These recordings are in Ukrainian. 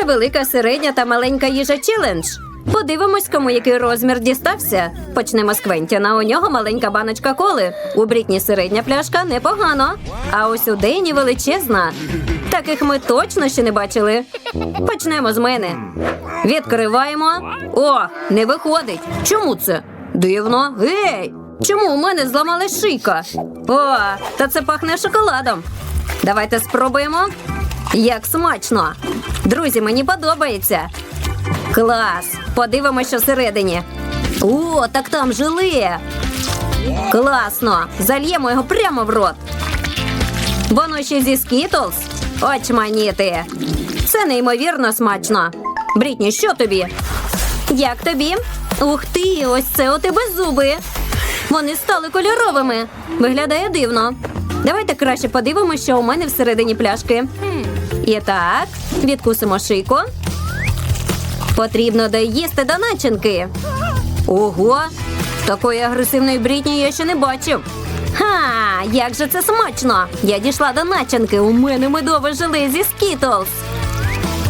Це велика, середня та маленька їжа челендж. Подивимось, кому який розмір дістався. Почнемо з Квентіна. У нього маленька баночка коли. У Брітні середня пляшка непогано. А ось у Дені величезна. Таких ми точно ще не бачили. Почнемо з мене. Відкриваємо. О, не виходить. Чому це? Дивно. Гей! Чому у мене зламалась шийка? О, та це пахне шоколадом. Давайте спробуємо. Як смачно! Друзі, мені подобається. Клас! Подивимося, що всередині. О, так там желе. Класно! Зальємо його прямо в рот. Воно ще зі Скітлз? Очманіти. Це неймовірно смачно. Брітні, що тобі? Як тобі? Ух ти, ось це у тебе зуби. Вони стали кольоровими. Виглядає дивно. Давайте краще подивимося, що у мене всередині пляшки. І так, відкусимо шийку. Потрібно доїсти до начинки. Ого! Такої агресивної брітні я ще не бачив. Ха, як же це смачно! Я дійшла до начинки. У мене медове желе зі Скітлз.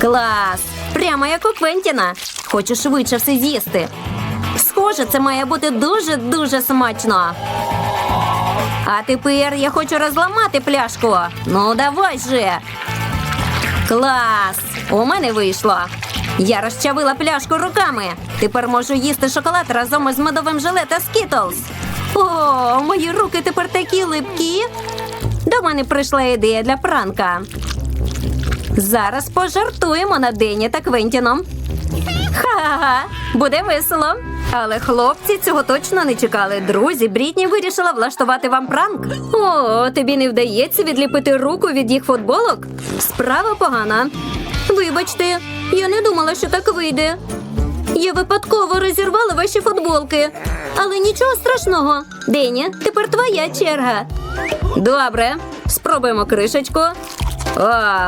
Клас! Прямо як у Квентіна. Хочу швидше все з'їсти. Схоже, це має бути дуже-дуже смачно. А тепер я хочу розламати пляшку. Ну, давай же. Клас! У мене вийшло. Я розчавила пляшку руками. Тепер можу їсти шоколад разом із медовим желе та скітлз. О, мої руки тепер такі липкі. До мене прийшла ідея для пранка. Зараз пожартуємо на Дені та Квентіном. Ха-ха-ха, буде весело. Але хлопці цього точно не чекали. Друзі, Брітні вирішила влаштувати вам пранк. О, тобі не вдається відліпити руку від їх футболок? Справа погана. Вибачте, я не думала, що так вийде. Я випадково розірвала ваші футболки. Але нічого страшного. Дені, тепер твоя черга. Добре, спробуємо кришечку. О,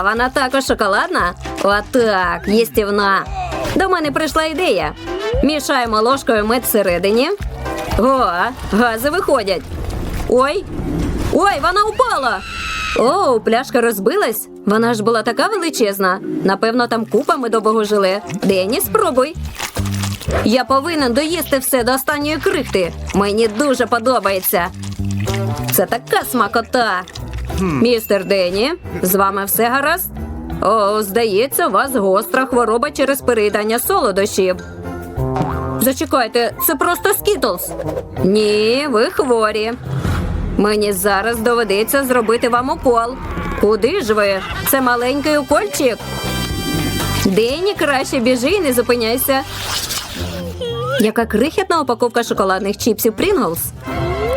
вона також шоколадна. Отак, їстівна. До мене прийшла ідея. Мішаємо ложкою мед всередині. О, гази виходять. Ой. Ой, вона упала. О, пляшка розбилась. Вона ж була така величезна. Напевно, там купа медового желе. Дені, спробуй. Я повинен доїсти все до останньої крихти. Мені дуже подобається. Це така смакота. Містер Дені, з вами все гаразд? О, здається, у вас гостра хвороба через переїдання солодощів. Зачекайте, це просто скітлз. Ні, ви хворі. Мені зараз доведеться зробити вам укол. Куди ж ви? Це маленький укольчик. Дені краще біжи і не зупиняйся. Яка крихітна упаковка шоколадних чіпсів Pringles.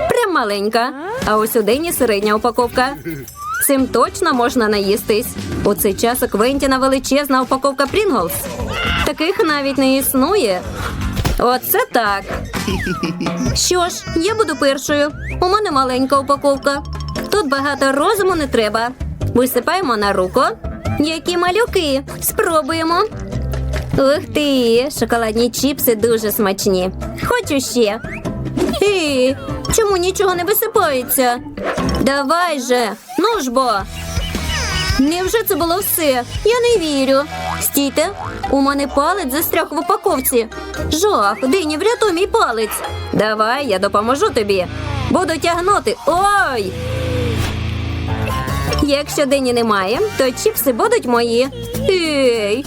Прям маленька. А ось у Дені середня упаковка. Цим точно можна наїстись. У цей час у Квентіна величезна упаковка Прінглс. Таких навіть не існує. Оце так. Що ж, я буду першою. У мене маленька упаковка. Тут багато розуму не треба. Висипаємо на руку. Які малюки. Спробуємо. Ух ти, шоколадні чіпси дуже смачні. Хочу ще. Ей, чому нічого не висипається? Давай же, ну ж бо. Невже це було все? Я не вірю. Стійте, у мене палець застряг в упаковці. Жах, Дині, врятуй мій палець. Давай, я допоможу тобі. Буду тягнути. Ой! Якщо Дині немає, то чіпси будуть мої. Ей!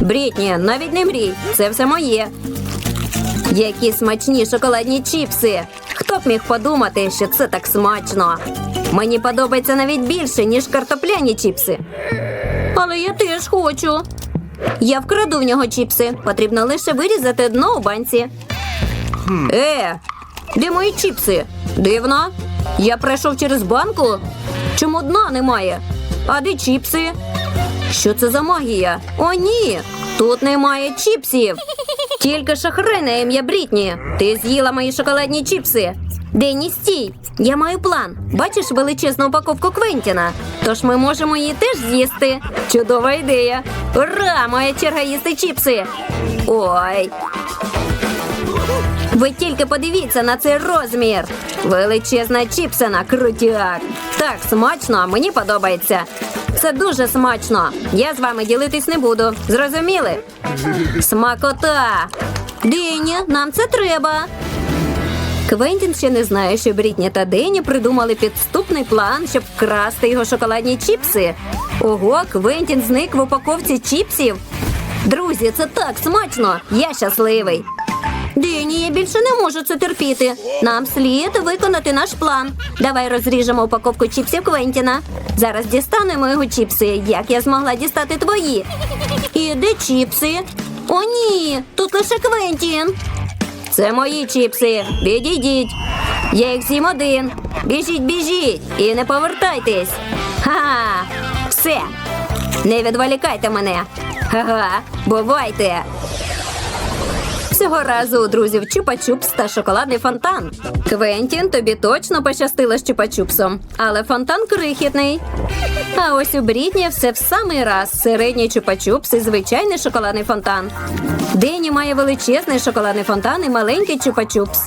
Брітні, навіть не мрій, це все моє. Які смачні шоколадні чіпси. Хто б міг подумати, що це так смачно? Мені подобається навіть більше, ніж картопляні чіпси. Але я теж хочу. Я вкраду в нього чіпси. Потрібно лише вирізати дно у банці. Е, де мої чіпси? Дивно. Я пройшов через банку. Чому дна немає? А де чіпси? Що це за магія? О, ні! Тут немає чіпсів. Тільки шахрай на ім'я Брітні. Ти з'їла мої шоколадні чіпси. Денні, стій. Я маю план. Бачиш величезну упаковку Квентіна. Тож ми можемо її теж з'їсти. Чудова ідея. Ура! Моя черга їсти чіпси. Ой. Ви тільки подивіться на цей розмір. Величезна чіпсина, крутяк. Так смачно, мені подобається. Це дуже смачно. Я з вами ділитись не буду. Зрозуміли? Смакота. Дині, нам це треба. Квентін ще не знає, що Брітні та Дені придумали підступний план, щоб вкрасти його шоколадні чіпси. Ого, Квентін зник в упаковці чіпсів. Друзі, це так смачно! Я щасливий. Дені, я більше не можу це терпіти. Нам слід виконати наш план. Давай розріжемо упаковку чіпсів Квентіна. Зараз дістанемо його чіпси, як я змогла дістати твої. І де чіпси? О, ні, тут лише Квентін. Це мої чіпси. Відійдіть. Я їх з'їм один. Біжіть, біжіть і не повертайтесь. Ха, все. Не відволікайте мене. Ха-ха, бувайте. Цього разу у друзів чупа-чупс та шоколадний фонтан. Квентін, тобі точно пощастило з чупа-чупсом, але фонтан крихітний. А ось у Брітні все в самий раз середній чупа-чупс і звичайний шоколадний фонтан. Дені має величезний шоколадний фонтан і маленький чупа-чупс.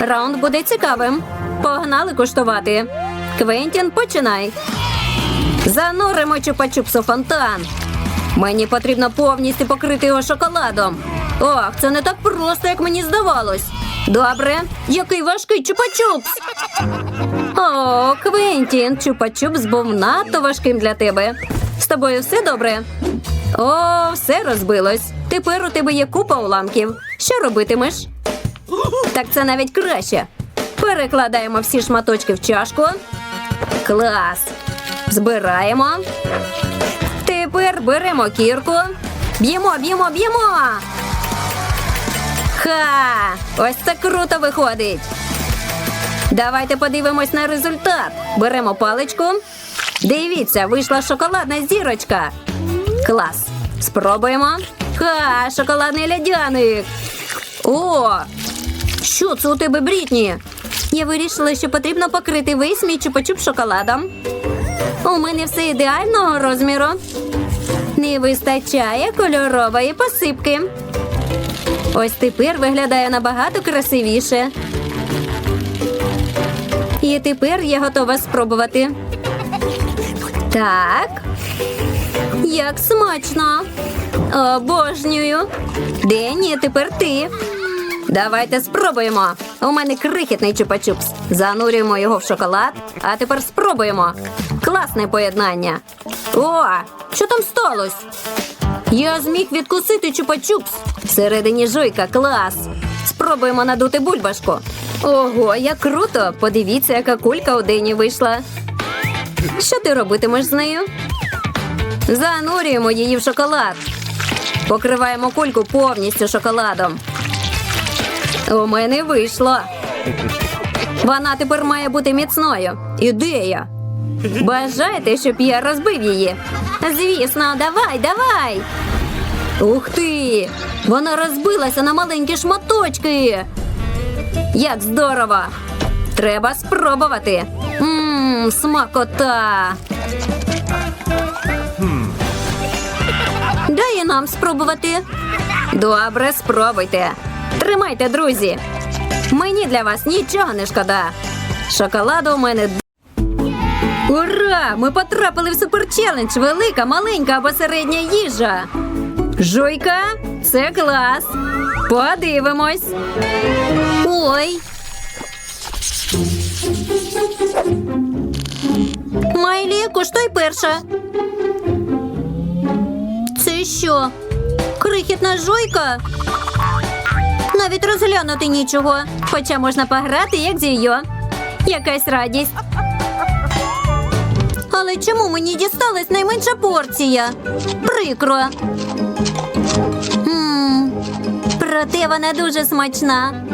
Раунд буде цікавим. Погнали куштувати. Квентін, починай. Зануримо чупа-чупс у фонтан. Мені потрібно повністю покрити його шоколадом. Ох, це не так просто, як мені здавалось. Добре, який важкий чупа-чупс. О, Квентін, чупа-чупс був надто важким для тебе. З тобою все добре? О, все розбилось. Тепер у тебе є купа уламків. Що робитимеш? Так це навіть краще. Перекладаємо всі шматочки в чашку. Клас. Збираємо. Тепер беремо кірку. Б'ємо, б'ємо, б'ємо. Ха! Ось це круто виходить. Давайте подивимось на результат. Беремо паличку. Дивіться, вийшла шоколадна зірочка. Клас. Спробуємо. Ха, шоколадний лядяник. О! Що це у тебе, Брітні? Я вирішила, що потрібно покрити весь мій чупа-чуп шоколадом. У мене все ідеального розміру. Не вистачає кольорової посипки. Ось тепер виглядає набагато красивіше. І тепер я готова спробувати. Так. Як смачно. Обожнюю. Дені, тепер ти. Давайте спробуємо. У мене крихітний чупа-чупс. Занурюємо його в шоколад, а тепер спробуємо. Класне поєднання. О, що там сталося? Я зміг відкусити чупа-чупс. Всередині жуйка, клас. Спробуємо надути бульбашку. Ого, як круто! Подивіться, яка кулька у Дені вийшла. Що ти робитимеш з нею? Занурюємо її в шоколад. Покриваємо кульку повністю шоколадом. У мене вийшло. Вона тепер має бути міцною. Ідея. Бажаєте, щоб я розбив її? Звісно, давай, давай. Ух ти! Вона розбилася на маленькі шматочки. Як здорово! Треба спробувати. Мм, смакота. Дай нам спробувати. Добре, спробуйте. Тримайте, друзі. Мені для вас нічого не шкода. Шоколаду у мене. Ура! Ми потрапили в суперчелендж. Велика, маленька або середня їжа. Жуйка, це клас. Подивимось. Ой. Майлі, куштуй перша. Це що? Крихітна жуйка? Навіть розглянути нічого. Хоча можна пограти, як зійо. Якась радість. Але чому мені дісталась найменша порція? Прикро. М, Проте вона дуже смачна.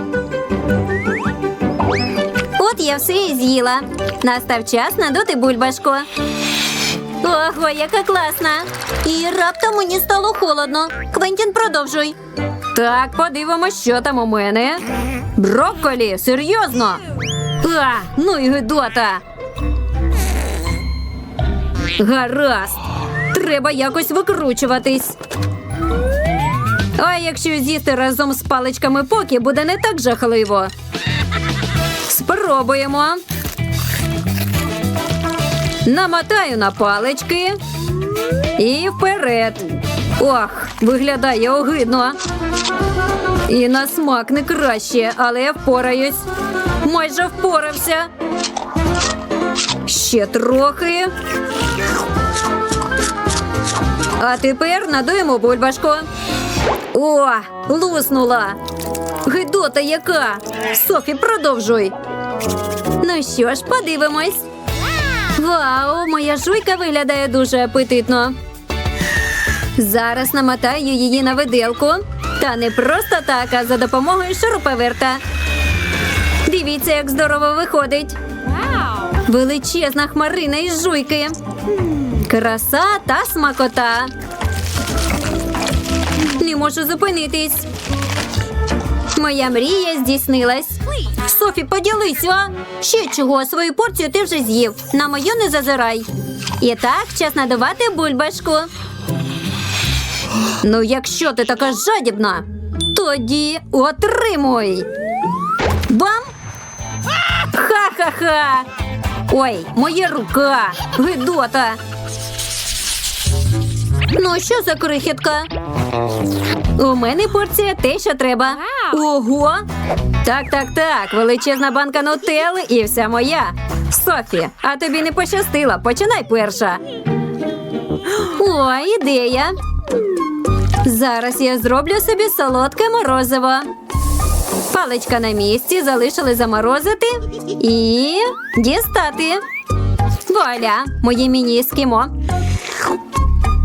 От я все і з'їла. Настав час надути бульбашку. Ого, яка класна! І раптом мені стало холодно. Квентін, продовжуй. Так, подивимось, що там у мене. Брокколі, серйозно. А, ну і гидота. Гаразд. Треба якось викручуватись. А якщо з'їсти разом з паличками поки, буде не так жахливо. Спробуємо. Намотаю на палички і вперед. Ох, виглядає огидно. І на смак не краще, але я впораюсь. Майже впорався. Ще трохи. А тепер надуємо бульбашку. О, луснула. Гидота яка. Софі, продовжуй. Ну що ж, подивимось. Вау, моя жуйка виглядає дуже апетитно. Зараз намотаю її на виделку. Та не просто так, а за допомогою шуруповерта. Дивіться, як здорово виходить. Величезна хмарина із жуйки. Краса та смакота. Не можу зупинитись. Моя мрія здійснилась. Софі, поділися. Ще чого, свою порцію ти вже з'їв. На мою не зазирай. І так, час надавати бульбашку. Ну, якщо ти така жадібна, тоді отримуй. Бам! Ха-ха-ха! Ой, моя рука! Гидота! Ну, що за крихітка? У мене порція те, що треба. Ого! Так, так, так. Величезна банка нутелли і вся моя. Софі, а тобі не пощастило. Починай перша. О, ідея. Зараз я зроблю собі солодке морозиво. Паличка на місці, залишили заморозити і дістати. Вуаля, моє міні-ескімо.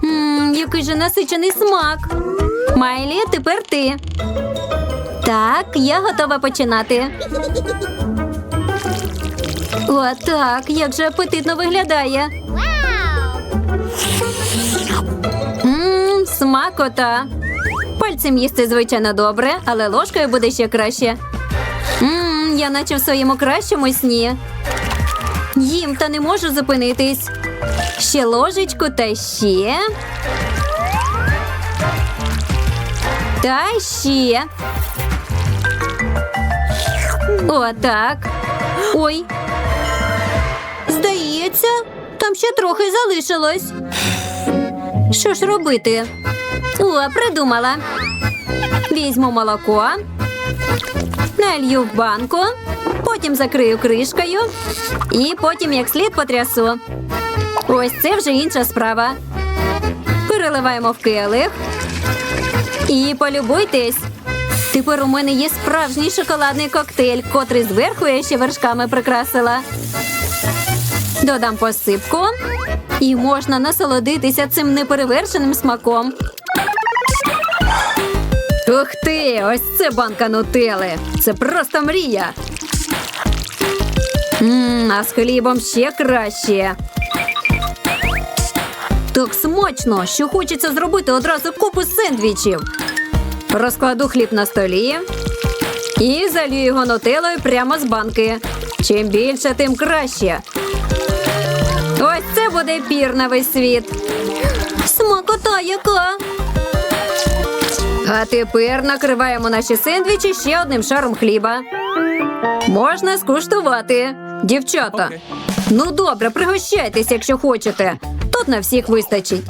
Ммм, який же насичений смак. Майлі, тепер ти. Так, я готова починати. О, так, як же апетитно виглядає. Смакота. Пальцем їсти, звичайно, добре, але ложкою буде ще краще. Ммм, я наче в своєму кращому сні. Їм та не можу зупинитись. Ще ложечку та ще. Та ще. Отак. Ой. Здається, там ще трохи залишилось. Що ж робити? О, придумала. Візьму молоко, налью в банку, потім закрию кришкою і потім як слід потрясу. Ось це вже інша справа. Переливаємо в келих. І полюбуйтесь. Тепер у мене є справжній шоколадний коктейль, котрий зверху я ще вершками прикрасила. Додам посипку і можна насолодитися цим неперевершеним смаком. Ух ти! Ось це банка нутели. Це просто мрія. Мм, а з хлібом ще краще. Так смачно, що хочеться зробити одразу купу сендвічів. Розкладу хліб на столі і залью його нутелою прямо з банки. Чим більше, тим краще. Ось це буде пір на весь світ. Смакота яка. А тепер накриваємо наші сендвічі ще одним шаром хліба. Можна скуштувати. Дівчата. Ну добре, пригощайтесь, якщо хочете. Тут на всіх вистачить.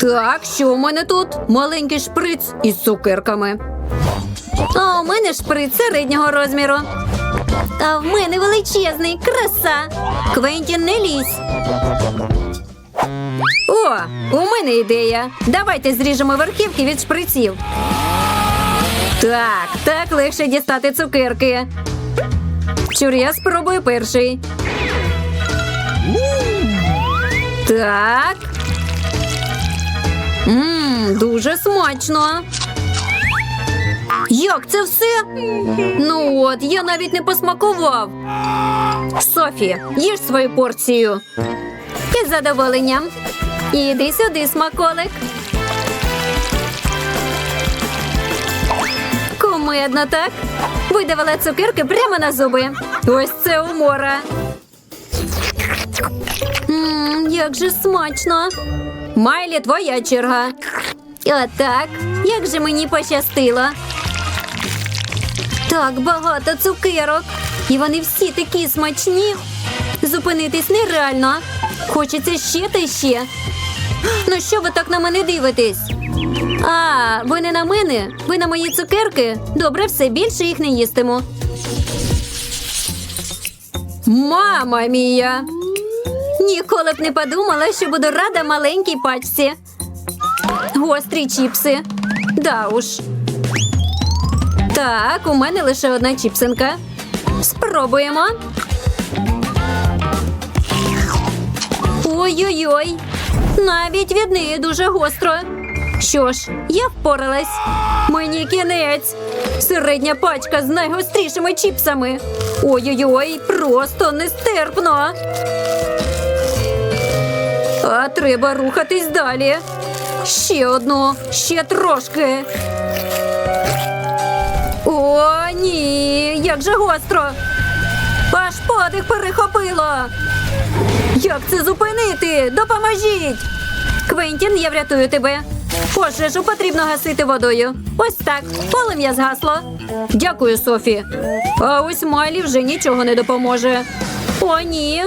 Так, що у мене тут? Маленький шприц із цукерками. А у мене шприц середнього розміру. А в мене величезний краса. Квентін не лізь. У мене ідея. Давайте зріжемо верхівки від шприців. Так, так легше дістати цукерки. Чур, я спробую перший. Так. Ммм, дуже смачно. Як це все? Ну от, я навіть не посмакував. Софі, їж свою порцію. Із задоволенням. Іди сюди, смаколик. Кумедно, так? Видавила цукерки прямо на зуби. Ось це умора. Ммм, як же смачно. Майлі, твоя черга. Отак. Як же мені пощастило. Так багато цукерок. І вони всі такі смачні. Зупинитись нереально. Хочеться ще та ще. Ну що ви так на мене дивитесь? А, ви не на мене? Ви на мої цукерки? Добре, все більше їх не їстиму. Мама мія! Ніколи б не подумала, що буду рада маленькій пачці. Гострі чіпси. Да уж. Так, у мене лише одна чіпсинка. Спробуємо. Ой-ой-ой. Навіть від неї дуже гостро. Що ж, я впоралась. Мені кінець. Середня пачка з найгострішими чіпсами. Ой-ой-ой, просто нестерпно. А треба рухатись далі. Ще одну, ще трошки. О, ні, як же гостро. Аж подих перехопило. Як це зупинити? Допоможіть! Квентін, я врятую тебе. Пожежу потрібно гасити водою. Ось так, полум'я згасло. Дякую, Софі. А ось Майлі вже нічого не допоможе. О, ні.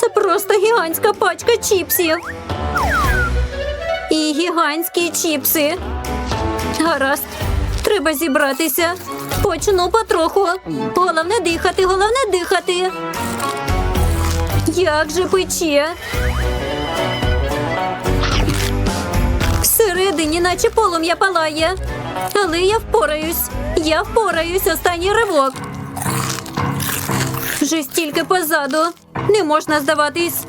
Це просто гігантська пачка чіпсів. І гігантські чіпси. Гаразд, треба зібратися. Почну потроху. Головне дихати, головне дихати. Як же пече? Всередині, наче полум'я палає. Але я впораюсь. Я впораюсь останній ривок. Вже стільки позаду. Не можна здаватись.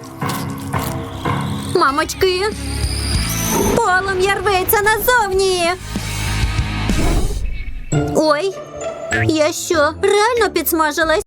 Мамочки. Полум'я рветься назовні. Ой, я що, реально підсмажилась?